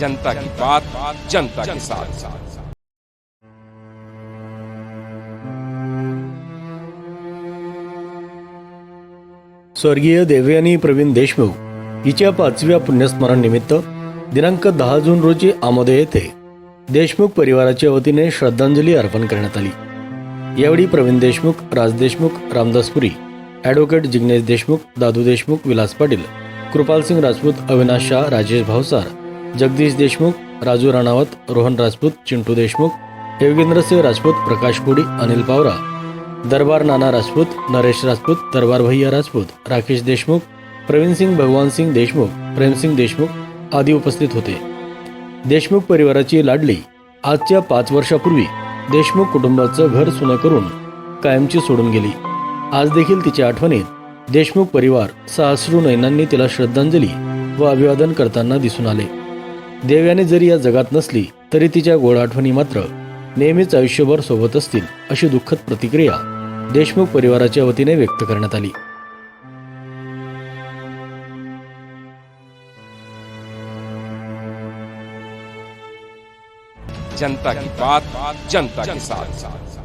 जनता की बात जनता के साथ। स्वर्गीय देवयानी प्रवीण देशमुख हिच्या पाचव्या पुण्यस्मरण निमित्त दिनांक दहा जून रोजी आमोदे येथे देशमुख परिवाराच्या वतीने श्रद्धांजली अर्पण करण्यात आली. यावेळी प्रवीण देशमुख राज देशमुख रामदासपुरी ॲडव्होकेट जिग्नेश देशमुख दादू देशमुख विलास पाटील कृपालसिंग राजपूत अविनाश शाह राजेश भावसार जगदीश देशमुख राजू राणावत रोहन राजपूत चिंटू देशमुख योगेंद्रसिंह राजपूत प्रकाश कोडी अनिल पावरा दरबार नाना राजपूत नरेश राजपूत दरबार भैया राजपूत राकेश देशमुख प्रवीण सिंग भगवान सिंग देशमुख प्रेमसिंग देशमुख आदी उपस्थित होते. देशमुख परिवाराची लाडली. आजच्या पाच वर्षापूर्वी देशमुख कुटुंबाचं घर सुनं करून कायमची सोडून गेली. आज देखील तिच्या आठवणीत देशमुख परिवार सहाश्रू नयनांनी तिला श्रद्धांजली व अभिवादन करताना दिसून आले. देव्याने जरी या जगात नसली तरी तिच्या गोड आठवणी मात्र नेहमीच आयुष्यभर सोबत असतील अशी दुःखद प्रतिक्रिया देशमुख परिवाराच्या वतीने व्यक्त करण्यात आली. जनता की बात जनता के साथ।